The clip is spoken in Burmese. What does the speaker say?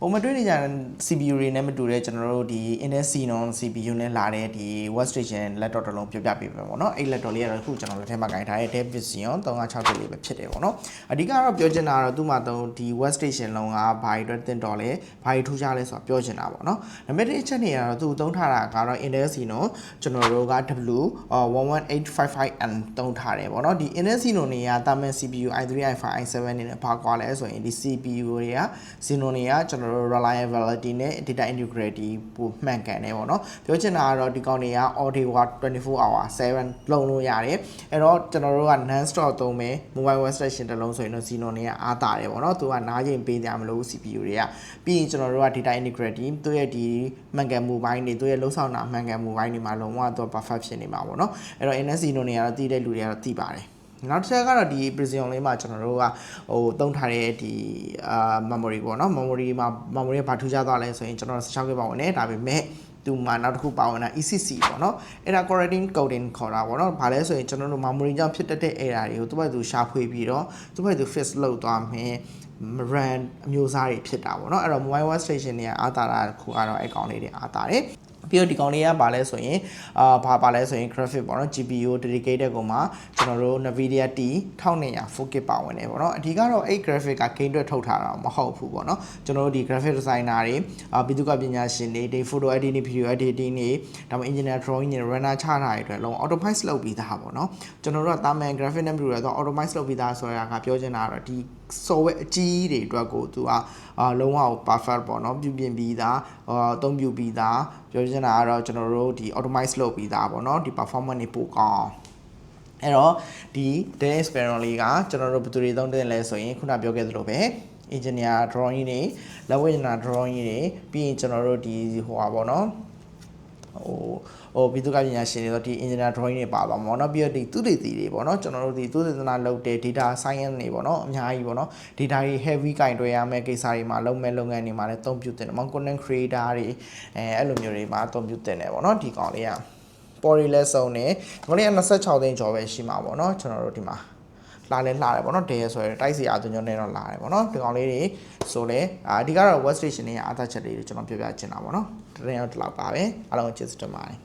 ပုံမတွေ့နေကြတဲ့ CPU တွေနဲ့မတူတဲ့ကျွန်တော်တို့ဒီ Intel Xenon CPU နဲ့လာတဲ့ဒီ workstation laptop တစ်လုံးပြပြပေးမယ်ပေါ့နော်အဲ့ laptop လေးကတော့အခုကျွန်တော်တို့ထဲမှာဂိုင်ထားတဲ့ Dell Vision 3600လေးပဲဖြစ်တယ်ပေါ့နော်အဓိကတော့ပြောချင်တာကတော့သူ့မှာတော့ဒီ workstation လုံးကဘာတွေအတွက်တင်တော်လဲဘာတွေထူးခြားလဲဆိုတာပြောချင်တာပေါ့နော်နံပါတ်1အချက်နေရတော့သူသုံးထားတာကတော့ Intel Xenon ကျွန်တော်တို့က W11855N သုံးထားတယ်ပေါ့နော်ဒီ Intel Xenon တွေကတာမန် CPU i3 i5 i7 နေနဲ့ဘာကွာလဲဆိုရင်ဒီ CPU တွေက Xenon တွေကကျွန်တော်တို့ reliability နဲ့ data integrity ပိုမှန်ကန်တယ်ပေါ့နော်ပြောချင်တာကတော့ဒီကောင်တွေက audio က24 hour 7လုံးလို့ရတယ်အဲ့တော့ကျွန်တော်တို့က non stop သုံးမယ် mobile workstation တစ်လုံးဆိုရင်တော့ Xenon တွေကအားတာတယ်ပေါ့နော်သူကနားချိန်ပေးကြမလို့ CPU တွေကပြီးရင်ကျွန်တော်တို့က data integrity သူရဲ့ဒီမှန်ကန်မှုပိုင်းတွေသူရဲ့လှုပ်ဆောင်တာမှန်ကန်မှုပိုင်းတွေမှာလုံးဝသူက perfect ဖြစ်နေမှာပေါ့နော်အဲ့တော့ NS Xenon တွေကတော့တည်တဲ့လူတွေကတော့တည်ပါတယ် နောက်တစ်ချက်ကတော့ဒီ Precision လေးမှာကျွန်တော်တို့ကဟိုတုံးထားတဲ့ဒီအာ memory ပေါ့နော် memory မှာ memory ကဘာထူးခြားသွားလဲဆိုရင်ကျွန်တော်16 GB ပါဝင်တယ်ဒါပေမဲ့သူမှာနောက်တစ်ခုပါဝင်တာ ECC ပေါ့နော်အဲ့ဒါ correcting coding ခေါ်တာပေါ့နော်ဘာလဲဆိုရင်ကျွန်တော်တို့ memory ကြောင့်ဖြစ်တတ်တဲ့ error တွေကိုသူ့ဘက်သူရှာဖွေပြီးတော့သူ့ဘက်သူ fix လုပ်သွားမယ် ran အမျိုးအစားတွေဖြစ်တာပေါ့နော်အဲ့တော့ mobile workstation တွေကအားတာတာခုကတော့အဲ့ကောင်လေးတွေအားတာတယ်ပြီးတော့ဒီကောင်လေးကပါလဲဆိုရင်အာဘာပါလဲဆိုရင် graphic ပေါ့နော် GPU dedicated ကိုမှကျွန်တော်တို့ Nvidia T 1200 4K ပါဝင်တယ်ပေါ့နော်အဓိကတော့အဲ့ graphic က game အတွက်ထုတ်ထားတာမဟုတ်ဘူးပေါ့နော်ကျွန်တော်တို့ဒီ graphic designer တွေအာဘီသူကပညာရှင်တွေဒီ photo editing video editing တွေဒါမှ engineer drawing တွေ runner ချတာတွေအတွက်လုံး optimize လုပ်ပြီးသားပေါ့နော်ကျွန်တော်တို့ကတာမန် graphic နဲ့မတူရတော့ optimize လုပ်ပြီးသားဆိုတာကပြောချင်တာကတော့ဒီ software အကြီးတွေအတွက်ကိုသူကအာလုံးဝ perfect ပေါ့နော်ပြုပြင်ပြီးသားအာအသုံးပြုပြီးသားပြောချင်တာကတော့ကျွန်တော်တို့ဒီ optimize လုပ်ပြီးသားပေါ့နော်ဒီ performance တွေပိုကောင်းအဲ့တော့ဒီ Dell Inspiron လေးကကျွန်တော်တို့ဘယ်သူတွေသုံးတင်လဲဆိုရင်ခုနပြောခဲ့သလိုပဲ engineer drawing တွေလက်ဝဲ engineer drawing တွေပြီးရင်ကျွန်တော်တို့ဒီဟိုပါပေါ့နော် ဟိုဟိုပြည်သူ့ကပညာရှင်တွေဆိုဒီ engineer drawing တွေပါသွားမှာပေါ့နော်ပြီးတော့ဒီသုတေသီတွေပေါ့နော်ကျွန်တော်တို့ဒီသုတေသနလုပ်တဲ့ data science တွေပေါ့နော်အများကြီးပေါ့နော် data တွေ heavy ကင်တွယ်ရမယ့်ကိစ္စတွေမှာလုပ်မဲ့လုပ်ငန်းတွေမှာလည်းအသုံးပြုတင်တယ်ပေါ့ content creator တွေအဲအဲ့လိုမျိုးတွေမှာအသုံးပြုတင်တယ်ပေါ့နော်ဒီကောင်လေးက ပေါ်ရီလဲစုံနေဒီကောင်လေးက26သိန်းကျော်ပဲရှိမှာပေါ့နော်ကျွန်တော်တို့ဒီမှာ လာလဲလာတယ်ပေါ့နော်ဒဲဆိုရယ်တိုက်စီအားသွင်းညွှန်းနေတော့လာတယ်ပေါ့နော်ဒီကောင်လေးတွေဆိုလဲအာဒီကတော့ web station ရဲ့အားသာချက်လေးတွေကျွန်တော်ပြောပြချင်တာပေါ့နော်တရင်တော့ဒီလောက်ပါပဲအားလုံးကျေးဇူးတင်ပါတယ်